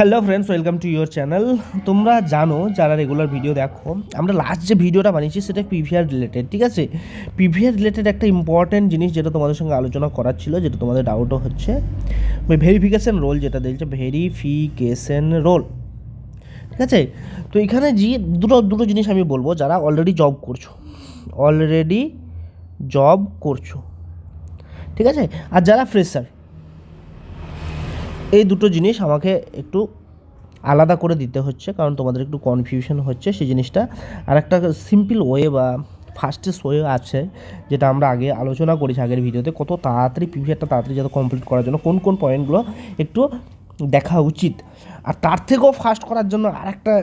Hello friends welcome to your channel তোমরা জানো, যারা রেগুলার ভিডিও দেখো, আমরা লাস্ট যে ভিডিওটা বানিয়েছি সেটা পিভিআর রিলেটেড ঠিক আছে? পিভিআর রিলেটেড একটা ইম্পর্ট্যান্ট জিনিস যেটা তোমাদের সঙ্গে আলোচনা করার ছিল, যেটা তোমাদের ডাউটও হচ্ছে ভেরিফিকেশন রোল যেটা দিয়েছে ভেরিফিকেশন রোল ঠিক আছে? তো এখানে যে দুটো দুটো জিনিস আমি বলব, যারা অলরেডি জব করছ অলরেডি জব করছ, ঠিক আছে? আর যারা ফ্রেশার এই দুটো জিনিস আমাকে একটু আলাদা করে দিতে হচ্ছে, কারণ তোমাদের একটু কনফিউশন হচ্ছে সেই জিনিসটা। আর একটা সিম্পল ওয়ে বা ফাস্টেস্ট ওয়ে আছে, যেটা আমরা আগে আলোচনা করেছি আগের ভিডিওতে, কত তাড়াতাড়ি পিভিআরটা তাড়াতাড়ি যাতে কমপ্লিট করার জন্য, কোন কোন পয়েন্টগুলো একটু দেখা উচিত। আর তার থেকেও ফাস্ট করার জন্য আরেকটা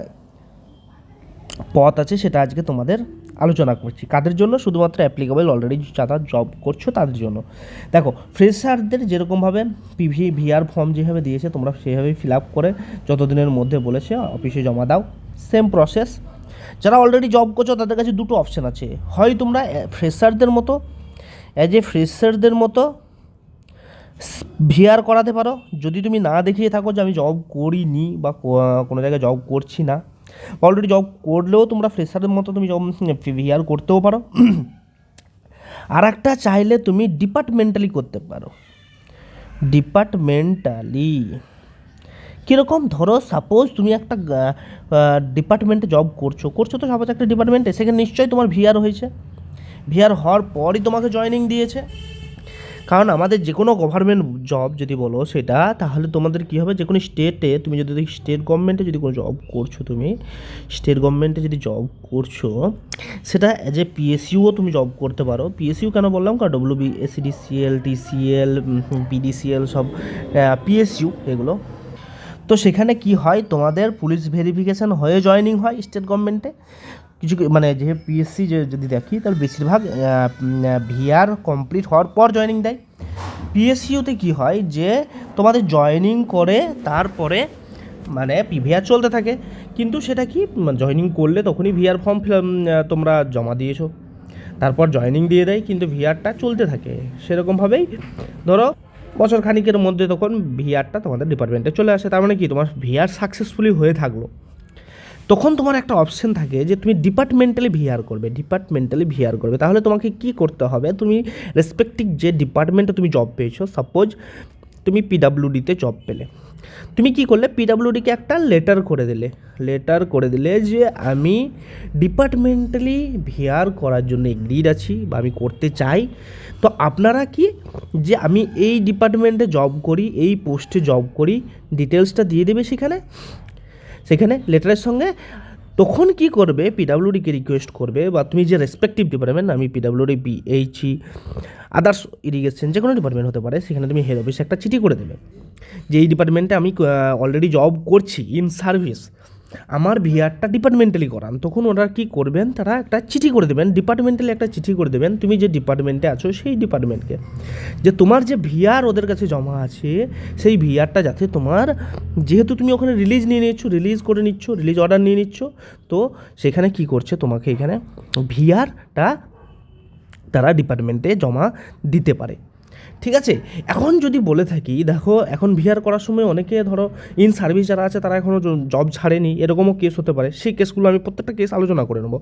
পথ আছে সেটা আজকে তোমাদের আলোচনা করছি। কাদের জন্য? শুধুমাত্র অ্যাপ্লিকেবল অলরেডি যারা জব করছ তাদের জন্য। দেখো ফ্রেশারদের যেরকমভাবে পিভি ভিআর ফর্ম যেভাবে দিয়েছে, তোমরা সেভাবেই ফিল আপ করে যতদিনের মধ্যে বলেছে অফিসে জমা দাও। সেম প্রসেস যারা অলরেডি জব করছ, তাদের কাছে দুটো অপশান আছে। হয় তোমরা ফ্রেশারদের মতো অ্যাজ এ ফ্রেশারদের মতো ভিআর করাতে পারো। যদি তুমি না দেখিয়ে থাকো যে আমি জব করিনি বা কোনো জায়গায় জব করছি না অলরেডি জব করলেও তোমরা ফ্রেশারের মতো তুমি জব ভিআর করতেও পারো। আর একটা চাইলে তুমি ডিপার্টমেন্টালি করতে পারো। ডিপার্টমেন্টালি কীরকম? ধরো সাপোজ তুমি একটা ডিপার্টমেন্টে জব করছ। করছ তো সাপোজ একটা ডিপার্টমেন্টে সেখানে নিশ্চয়ই তোমার ভিআর হয়েছে। ভিআর হওয়ার পরই তোমাকে জয়েনিং দিয়েছে। কারণ আমাদের যে কোনো গভর্নমেন্ট জব যদি বলো সেটা, তাহলে তোমাদের কী হবে? যে কোনো স্টেটে তুমি যদি স্টেট গভর্নমেন্টে যদি কোনো জব করছ তুমি স্টেট গভর্নমেন্টে যদি জব করছ, সেটা অ্যাজ এ পিএসইউও তুমি জব করতে পারো। পিএসইউ কেন বললাম? কারণ W B SEDCL TCL PDCL সব পিএসইউ এগুলো। তো সেখানে কি হয়? তোমাদের পুলিশ ভেরিফিকেশান হয়ে জয়েনিং হয় স্টেট গভর্নমেন্টে কিছু মানে যে পিএসসি যে যদি দেখি, তাহলে বেশিরভাগ ভিআর কমপ্লিট হওয়ার পর জয়েনিং দেয়। পিএসসিউতে কি হয় যে, তোমাদের জয়েনিং করে তারপরে মানে পিভিআর চলতে থাকে। কিন্তু সেটা কি জয়েনিং করলে তখনই ভিআর ফর্ম তোমরা জমা দিয়েছ। তারপর জয়েনিং দিয়ে দেয়, কিন্তু ভিআরটা চলতে থাকে। সেরকমভাবেই ধরো, বছর খানিকের মধ্যে তখন ভিআরটা তোমাদের ডিপার্টমেন্টে চলে আসে। তার মানে কি, তোমার ভিআর সাকসেসফুলি হয়ে থাকল। তখন তোমার একটা অপশন থাকে যে তুমি ডিপার্টমেন্টালি ভিআর করবে ডিপার্টমেন্টালি ভিআর করবে। তাহলে তোমাকে কি করতে হবে? তুমি রেসপেক্টিভ যে ডিপার্টমেন্টে তুমি জব পেয়েছ সাপোজ তুমি পিডাব্লিউডিতে জব পেলে। তুমি কি করলে? পিডাব্লিউডিকে একটা লেটার করে দিলে। লেটার করে দিলে যে আমি ডিপার্টমেন্টালি ভিআর করার জন্য এগ্রিড আছি বা আমি করতে চাই। তো আপনারা কি যে আমি এই ডিপার্টমেন্টে জব করি, এই পোস্টে জব করি ডিটেলসটা দিয়ে দেবে সেখানে? সেখানে লেটারের সঙ্গে তখন কি করবে? পিডাব্লিউডিকে রিকোয়েস্ট করবে বা তুমি যে রেসপেক্টিভ ডিপার্টমেন্ট আমি পিডাব্লিউডি বিএইচই আদার্স ইরিগেশন যে কোনো ডিপার্টমেন্ট হতে পারে, সেখানে তুমি হেড অফিসে একটা চিঠি করে দেবে। যে এই ডিপার্টমেন্টে আমি অলরেডি জব করছি ইন সার্ভিস আমার ভিআরটা ডিপার্টমেন্টালি করান, তখন ওরা কি করবেন, তারা একটা চিঠি করে দেবেন ডিপার্টমেন্টালি একটা চিঠি করে দেবেন, তুমি যে ডিপার্টমেন্টে আছো সেই ডিপার্টমেন্টকে যে তোমার যে ভিআর ওদের কাছে জমা আছে, সেই ভিআরটা যাতে তোমার, যেহেতু তুমি ওখানে রিলিজ নিয়ে নিচ্ছ রিলিজ করে নিচ্ছ রিলিজ অর্ডার নিয়ে নিচ্ছ, তো সেখানে কি করছে তোমাকে এখানে ভিআরটা তারা ডিপার্টমেন্টে জমা দিতে পারে। ঠিক আছে? এখন যদি বলে থাকি, দেখো, এখন ভিআর করার সময় অনেকে ধরো ইন সার্ভিস যারা আছে, তারা এখনও জব ছাড়েনি, এরকমও কেস হতে পারে। সেই কেসগুলো আমি প্রত্যেকটা কেস আলোচনা করে নেব।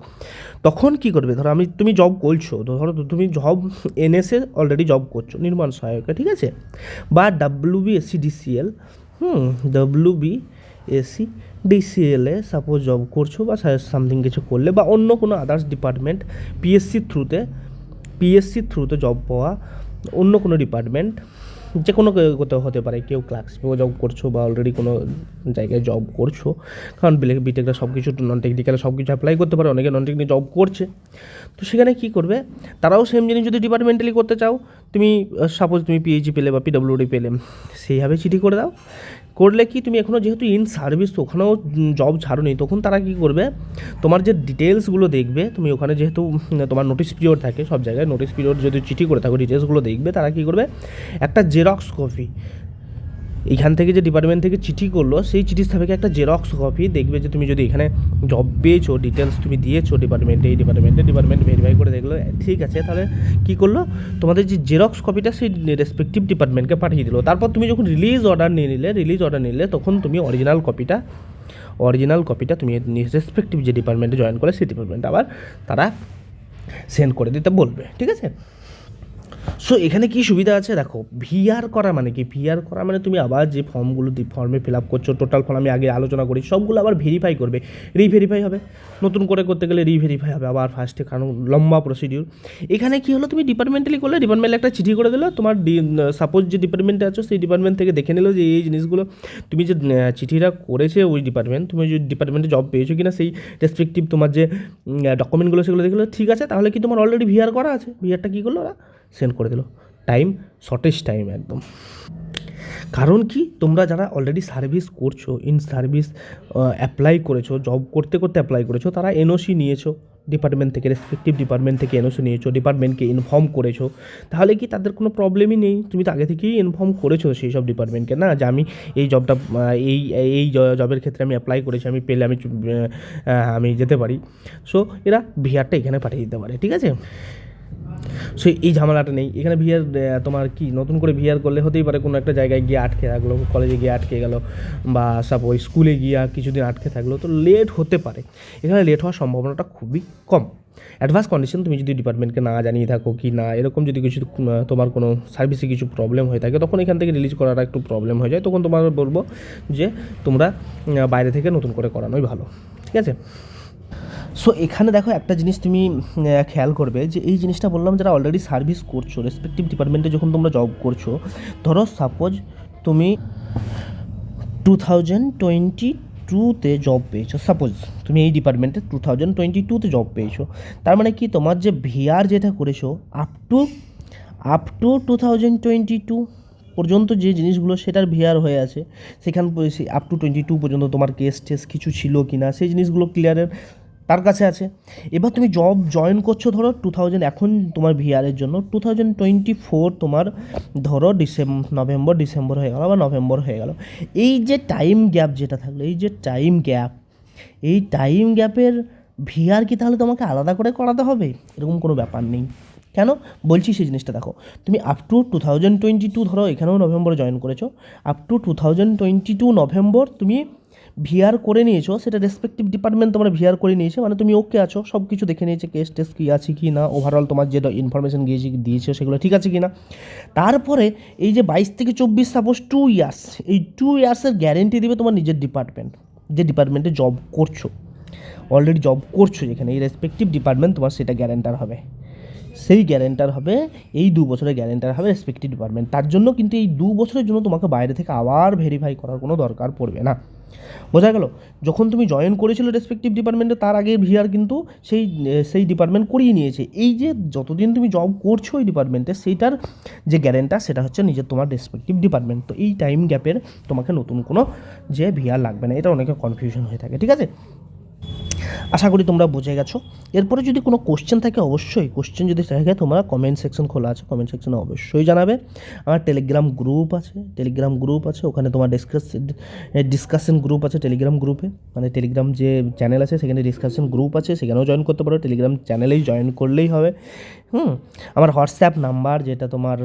তখন কি করবে? ধরো, আমি, তুমি জব করছ, ধরো তুমি জব এনএসএ অলরেডি জব করছ, নির্মাণ সহায়কে, ঠিক আছে? বা W B SC DCL hmm W B AC ডিসিএলে suppose job করছ বা সামথিং কিছু করলে বা অন্য কোনো আদার্স ডিপার্টমেন্ট পিএসসির থ্রুতে পিএসসির থ্রুতে জব পাওয়া অন্য কোনো ডিপার্টমেন্ট যে কোনো কোথাও হতে পারে, কেউ ক্লাক্সিও জব করছ বা অলরেডি কোনো জায়গায় জব করছ, কারণ বিলে বিটেকরা সব কিছু নন টেকনিক্যালে সব কিছু অ্যাপ্লাই করতে পারে, অনেকে নন টেকনিক জব করছে। তো সেখানে কী করবে? তারাও সেম জিনিস যদি ডিপার্টমেন্টালি করতে চাও তুমি সাপোজ তুমি পিএইচি পেলে বা পিডব্লিউডি পেলে, সেইভাবে চিঠি করে দাও। করলে কি তুমি এখনও যেহেতু ইন সার্ভিস ওখানেও জব ছাড়ো নি, তখন তারা কী করবে? তোমার যে ডিটেলসগুলো দেখবে, তুমি ওখানে যেহেতু তোমার নোটিস পিরিয়ড থাকে, সব জায়গায় নোটিস পিরিয়ড যদি চিঠি করে থাকো ডিটেলসগুলো দেখবে, তারা কী করবে? একটা জেরক্স কপি এইখান থেকে যে ডিপার্টমেন্ট থেকে চিঠি করল, সেই চিঠির সাপেক্ষে একটা জেরক্স কপি দেখবে যে তুমি যদি এখানে জব পেয়েছ ডিটেলস তুমি দিয়েছ ডিপার্টমেন্টে এই ডিপার্টমেন্টে ডিপার্টমেন্ট ভেরিফাই করে দেখল ঠিক আছে, তাহলে কী করল? তোমাদের যে জেরক্স কপিটা সেই রেসপেক্টিভ ডিপার্টমেন্টকে পাঠিয়ে দিলো। তারপর তুমি যখন রিলিজ অর্ডার নিয়ে নিলে রিলিজ অর্ডার নিলে, তখন তুমি অরিজিনাল কপিটা অরিজিনাল কপিটা তুমি রেসপেক্টিভ যে ডিপার্টমেন্টে জয়েন করে সেই ডিপার্টমেন্টে আবার তারা সেন্ড করে দিতে বলবে, ঠিক আছে? সো এখানে কি সুবিধা আছে? দেখো ভিআর করা মানে কি? ভিআর করা মানে তুমি আবার যে ফর্মগুলো ফর্মে ফিল আপ করছ টোটাল ফর্ম আমি আগে আলোচনা করি, সবগুলো আবার ভেরিফাই করবে। রিভেরিফাই হবে। নতুন করে করতে গেলে রিভেরিফাই হবে আবার ফার্স্টে কারণ লম্বা প্রসিডিউর এখানে কি হলো? তুমি ডিপার্টমেন্টালি করলে ডিপার্টমেন্টে একটা চিঠি করে দিলো, তোমার সাপোজ যে ডিপার্টমেন্টে আছো, সেই ডিপার্টমেন্ট থেকে দেখে নিলো যে এই জিনিসগুলো তুমি যে চিঠিটা করেছে ওই ডিপার্টমেন্ট তুমি যে ডিপার্টমেন্টে জব পেয়েছ কিনা, সেই রেসপেক্টিভ তোমার যে ডকুমেন্টগুলো সেগুলো দেখল ঠিক আছে, তাহলে কি তোমার অলরেডি ভিআর করা আছে? ভিআরটা কী করল ওরা? সেন্ড করে দিলো। টাইম শর্টেজ টাইম একদম। কারণ কি? তোমরা যারা অলরেডি সার্ভিস করছ ইন সার্ভিস অ্যাপ্লাই করেছ জব করতে করতে অ্যাপ্লাই করেছ, তারা এনওসি নিয়েছো ডিপার্টমেন্ট থেকে রেসপেক্টিভ ডিপার্টমেন্ট থেকে এনওসি নিয়েছো ডিপার্টমেন্টকে ইনফর্ম করেছ, তাহলে কি তাদের কোনো প্রবলেমই নেই? তুমি তো আগে থেকেই ইনফর্ম করেছ সেই সব ডিপার্টমেন্টকে না? যে আমি এই জবটা এই এই জবের ক্ষেত্রে আমি অ্যাপ্লাই করেছি, আমি পেলে আমি আমি যেতে পারি। সো এরা ভিআরটা এখানে পাঠিয়ে দিতে পারে, ঠিক আছে? সো এই ঝামেলাটা নেই। এখানে ভিআর তোমার কি, নতুন করে ভিআর করলে হতেই পারে কোনো একটা জায়গায় গিয়ে আটকে থাকল কলেজে গিয়ে আটকে গেল, বা সাপোজ স্কুলে গিয়ে কিছুদিন আটকে থাকল, তো লেট হতে পারে। এখানে লেট হওয়ার সম্ভাবনাটা খুবই কম। অ্যাডভান্স কন্ডিশন তুমি যদি ডিপার্টমেন্টকে না জানিয়ে থাকো কি না, এরকম যদি কিছু তোমার কোনো সার্ভিসে কিছু প্রবলেম হয়ে থাকে, তখন এখান থেকে রিলিজ করাটা একটু প্রবলেম হয়ে যায়। তখন তোমার বলব যে তোমরা বাইরে থেকে নতুন করে করানোই ভালো। ঠিক আছে? সো এখানে দেখো একটা জিনিস তুমি খেয়াল করবে যে এই জিনিসটা বললাম যারা অলরেডি সার্ভিস করছ রেসপেক্টিভ ডিপার্টমেন্টে যখন তোমরা জব করছ, ধরো সাপোজ তুমি টু থাউজেন্ড টোয়েন্টি টুতে জব পেয়েছ। সাপোজ তুমি এই ডিপার্টমেন্টে টু থাউজেন্ড টোয়েন্টি টুতে জব পেয়েছ। তার মানে কি? তোমার যে ভিআর যেটা করেছ up to up to two thousand twenty two পর্যন্ত যে জিনিসগুলো সেটার ভিআর হয়ে আছে, সেখান আপ টু টোয়েন্টি টু পর্যন্ত তোমার কেস টেস কিছু ছিল কি না সেই জিনিসগুলো ক্লিয়ারের তার কাছে আছে। এবার তুমি জব জয়েন করছ ধরো টু থাউজেন্ড এখন তোমার ভিআরের জন্য টু থাউজেন্ড টোয়েন্টি ফোর তোমার ধরো ডিসেম্বর নভেম্বর, ডিসেম্বর হয়ে গেলো বা নভেম্বর হয়ে গেল। এই যে টাইম গ্যাপ যেটা থাকল, এই যে টাইম গ্যাপ এই টাইম গ্যাপের ভিআর কি তাহলে তোমাকে আলাদা করে করাতে হবে? এরকম কোনো ব্যাপার নেই। কেন? বলছি সেই জিনিসটা দেখো, তুমি up to two thousand twenty two ধরো এখানেও নভেম্বরে জয়েন করেছ up to two thousand twenty two November তুমি ভিআর করে নিয়েছো, সেটা রেসপেক্টিভ ডিপার্টমেন্ট তোমরা ভিআর করে নিয়েছে মানে তুমি ওকে আছো সব কিছু দেখে নিয়েছে কেস টেস কী আছে কি না ওভারঅল তোমার যে ইনফরমেশন গিয়েছে, দিয়েছে, সেগুলো ঠিক আছে কি না তারপরে এই যে বাইশ থেকে চব্বিশ সাপোজ টু ইয়ার্স এই টু ইয়ার্সের গ্যারেন্টি দেবে তোমার নিজের ডিপার্টমেন্ট যে ডিপার্টমেন্টে জব করছ। অলরেডি জব করছ যেখানে, এই রেসপেক্টিভ ডিপার্টমেন্ট তোমার সেটা গ্যারেন্টার হবে। সেই গ্যারেন্টার হবে, এই দু বছরের গ্যারেন্টার হবে রেসপেক্টিভ ডিপার্টমেন্ট তার জন্য কিন্তু এই দু বছরের জন্য তোমাকে বাইরে থেকে আবার ভেরিফাই করার কোনো দরকার পড়বে না। বোঝা গেল? যখন তুমি জয়েন করেছিল রেসপেক্টিভ ডিপার্টমেন্টে তার আগে ভিআর কিন্তু সেই সেই ডিপার্টমেন্ট করিয়ে নিয়েছে। এই যে যতদিন তুমি জব করছ ওই ডিপার্টমেন্টে সেইটার যে গ্যারেন্টা সেটা হচ্ছে নিজের তোমার রেসপেক্টিভ ডিপার্টমেন্ট তো এই টাইম গ্যাপের তোমাকে নতুন কোনো যে ভিআর লাগবে না। এটা অনেকে কনফিউশন হয়ে থাকে, ঠিক আছে? আশা করি তোমরা বুঝে গেছো। এরপরে যদি কোনো কোশ্চেন থাকে, অবশ্যই কোশ্চেন যদি থাকে, তোমরা কমেন্ট সেকশন খোলা আছে কমেন্ট সেকশনে অবশ্যই জানাবে। আমার টেলিগ্রাম গ্রুপ আছে টেলিগ্রাম গ্রুপ আছে, ওখানে তোমার ডিসকাস ডিসকাশন গ্রুপ আছে টেলিগ্রাম গ্রুপে মানে টেলিগ্রাম যে চ্যানেল আছে, সেখানে ডিসকাশন গ্রুপ আছে, সেখানেও জয়েন করতে পারো। টেলিগ্রাম চ্যানেলেই জয়েন করলেই হবে। হুম, আমার হোয়াটসঅ্যাপ নাম্বার যেটা তোমার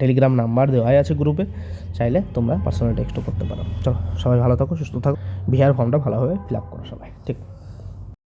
টেলিগ্রাম নাম্বার দেওয়াই আছে গ্রুপে, চাইলে তোমরা পার্সোনাল টেক্সটও করতে পারো। চলো, সবাই ভালো থাকো, সুস্থ থাকো। বিহার ফর্মটা ভালোভাবে ফিল আপ করো সবাই, ঠিক?